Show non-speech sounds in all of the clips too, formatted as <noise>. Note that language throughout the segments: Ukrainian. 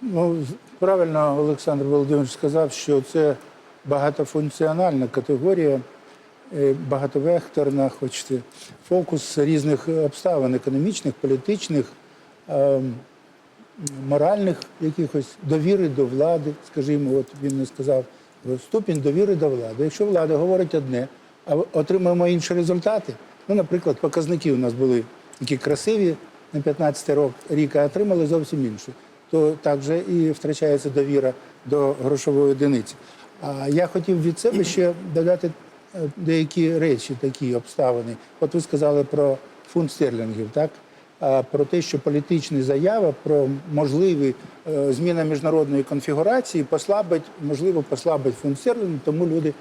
Ну, правильно Олександр Володимирович сказав, що це багатофункціональна категорія, е, багатовекторна, хочете, фокус різних обставин економічних, політичних, ем, моральних якихось довіри до влади, скажімо, от він не сказав ступінь довіри до влади. Якщо влада говорить одне, а отримуємо інші результати. Ну, наприклад, показники у нас були такі красиві на 15 рок, рік, а отримали зовсім інші. То так же і втрачається довіра до грошової одиниці. А я хотів від себе ще додати е, деякі речі, такі обставини. От ви сказали про фунт стерлінгів, так? про те, що політична заява про можливі е, зміна міжнародної конфігурації послабить, можливо, послабить фунт стерлінгів, тому люди,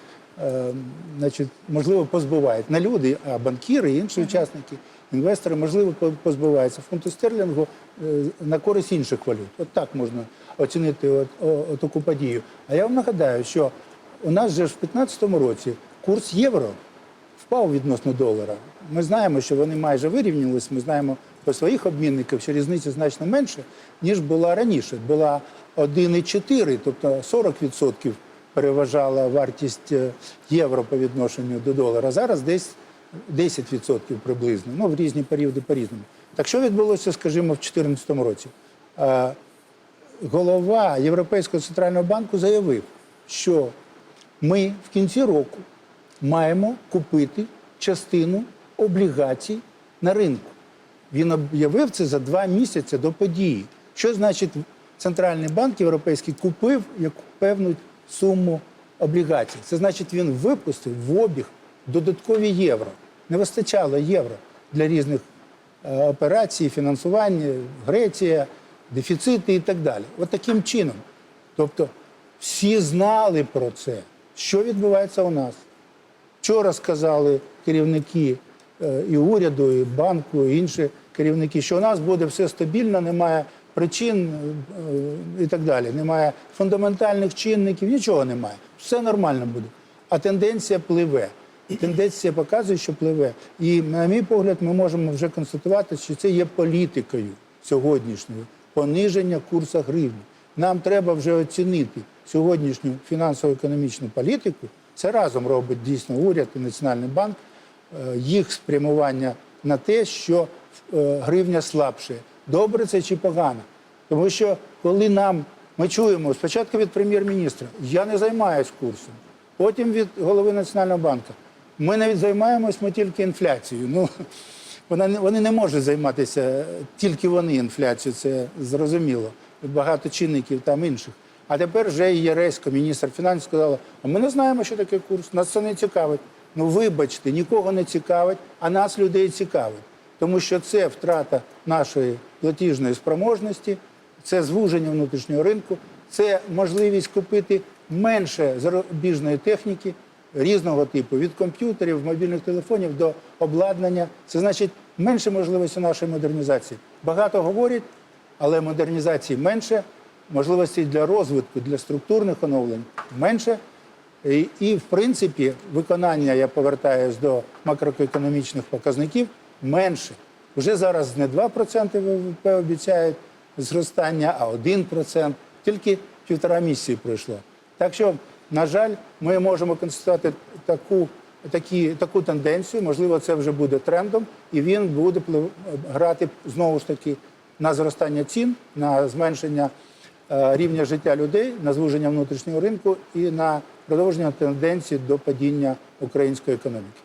значить, можливо, позбувають. Не люди, а банкіри і інші учасники, інвестори, можливо, позбуваються фунту стерлінгу е, на користь інших валют. От так можна оцінити от, от таку подію. А я вам нагадаю, що у нас же в 2015 році курс євро впав відносно долара. Ми знаємо, що вони майже вирівнялись. Ми знаємо по своїх обмінниках, що різниця значно менше, ніж була раніше. Була 1,4, тобто 40% переважала вартість е, євро по відношенню до долара. Зараз десь 10% приблизно. Ну, в різні періоди по-різному. Так що відбулося, скажімо, в 2014 році? Е, голова Європейського центрального банку заявив, що ми в кінці року маємо купити частину облігацій на ринку. Він об'явив це за два місяці до події. Що значить Центральний банк Європейський купив яку певну суму облігацій? Це значить, він випустив в обіг додаткові євро. Не вистачало євро для різних е, операцій, фінансування, Греція, дефіцити і так далі. От таким чином. Тобто всі знали про це, що відбувається у нас. Вчора сказали керівники е, і уряду, і банку, і інші керівники, що у нас буде все стабільно, немає причин е, і так далі. Немає фундаментальних чинників, нічого немає. Все нормально буде. А тенденція пливе. Тенденція показує, що пливе. І, на мій погляд, ми можемо вже констатувати, що це є політикою сьогоднішньою пониження курсу гривні. Нам треба вже оцінити сьогоднішню фінансово-економічну політику. Це разом робить дійсно уряд і Національний банк, е, їх спрямування на те, що е, гривня слабше. Добре це чи погано? Тому що коли нам ми чуємо спочатку від прем'єр-міністра, я не займаюсь курсом, потім від голови Національного банку. Ми навіть займаємось ми тільки інфляцією. Ну, <laughs> вона вони не можуть займатися тільки вони інфляцією, це зрозуміло. Багато чинників там інших. А тепер вже і Яресько, міністр фінансів, сказала, а ми не знаємо, що таке курс, нас це не цікавить. Ну вибачте, нікого не цікавить, а нас людей цікавить. Тому що це втрата нашої платіжної спроможності, це звуження внутрішнього ринку, це можливість купити менше зарубіжної техніки різного типу, від комп'ютерів, мобільних телефонів до обладнання. Це значить менше можливості нашої модернізації. Багато говорять, але модернізації менше, можливостей для розвитку, для структурних оновлень менше. І, і, в принципі, виконання, я повертаюсь до макроекономічних показників, менше. Вже зараз не 2% ВВП обіцяють зростання, а 1%. Тільки півтора місяці пройшло. Так що, на жаль, ми можемо констатувати таку, такі, таку тенденцію. Можливо, це вже буде трендом, і він буде грати знову ж таки на зростання цін, на зменшення е, рівня життя людей, на звуження внутрішнього ринку і на продовження тенденції до падіння української економіки.